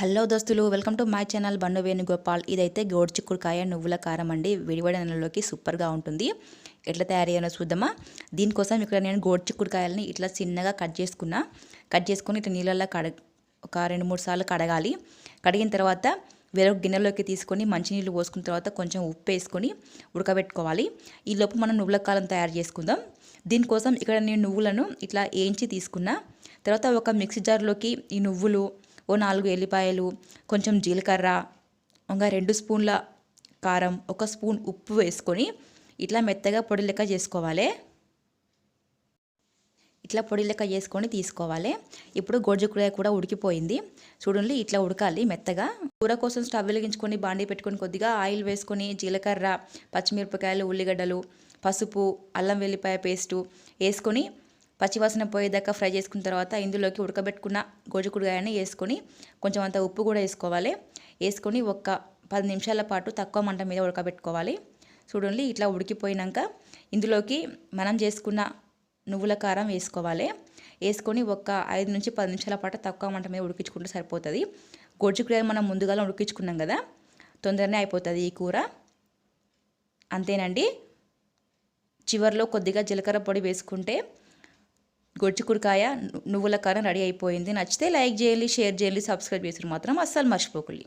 Hello దోస్తులు welcome to my channel బండు వేణుగోపాల్. ఇదైతే గోడు చిక్కుడుకాయ నువ్వుల కారం అండి. విడివడి నెలలోకి సూపర్గా ఉంటుంది. ఎట్లా తయారయ్యానో చూద్దామా? దీనికోసం ఇక్కడ నేను గోడు చిక్కుడుకాయలని ఇట్లా చిన్నగా కట్ చేసుకున్నా. కట్ చేసుకుని ఇట్లా నీళ్ళల్లో కడ ఒక రెండు మూడు సార్లు కడగాలి. కడిగిన తర్వాత వేరొక గిన్నెలోకి తీసుకొని మంచినీళ్ళు పోసుకున్న తర్వాత కొంచెం ఉప్పు వేసుకొని ఉడకబెట్టుకోవాలి. ఈ లోపు మనం నువ్వుల కారం తయారు చేసుకుందాం. దీనికోసం ఇక్కడ నేను నువ్వులను ఇట్లా వేయించి తీసుకున్నా. తర్వాత ఒక మిక్సీ జార్లోకి ఈ నువ్వులు ఓ నాలుగు ఎల్లిపాయలు కొంచెం జీలకర్ర ఒక రెండు స్పూన్ల కారం ఒక స్పూన్ ఉప్పు వేసుకొని ఇట్లా మెత్తగా పొడి లెక్క చేసుకోవాలి. ఇట్లా పొడి లెక్క చేసుకొని తీసుకోవాలి. ఇప్పుడు గోడ్జుకూర కూడా ఉడికిపోయింది. చూడండి ఇట్లా ఉడకాలి మెత్తగా. కూర కోసం స్టవ్ వెలిగించుకొని బాండీ పెట్టుకొని కొద్దిగా ఆయిల్ వేసుకొని జీలకర్ర పచ్చిమిరపకాయలు ఉల్లిగడ్డలు పసుపు అల్లం వెల్లిపాయ పేస్టు వేసుకొని పచ్చివాసన పోయేదాకా ఫ్రై చేసుకున్న తర్వాత ఇందులోకి ఉడకబెట్టుకున్న గోజుకుడుగాయని వేసుకొని కొంచెం అంత ఉప్పు కూడా వేసుకోవాలి. వేసుకొని ఒక పది నిమిషాల పాటు తక్కువ మంట మీద ఉడకబెట్టుకోవాలి. చూడండి ఇట్లా ఉడికిపోయినాక ఇందులోకి మనం చేసుకున్న నువ్వుల కారం వేసుకోవాలి. వేసుకొని ఒక ఐదు నుంచి పది నిమిషాల పాటు తక్కువ మంట మీద ఉడికించుకుంటే సరిపోతుంది. గోడ్చిక్కుడుకాయ మనం ముందుగానే ఉడికించుకున్నాం కదా తొందరనే అయిపోతుంది ఈ కూర. అంతేనండి. చివరిలో కొద్దిగా జీలకర్ర పొడి వేసుకుంటే గొడ్చికుడికాయ నువ్వుల కారం రెడీ అయిపోయింది. నచ్చితే లైక్ చేయండి షేర్ చేయండి సబ్స్క్రైబ్ చేసి మాత్రం అస్సలు మర్చిపోకండి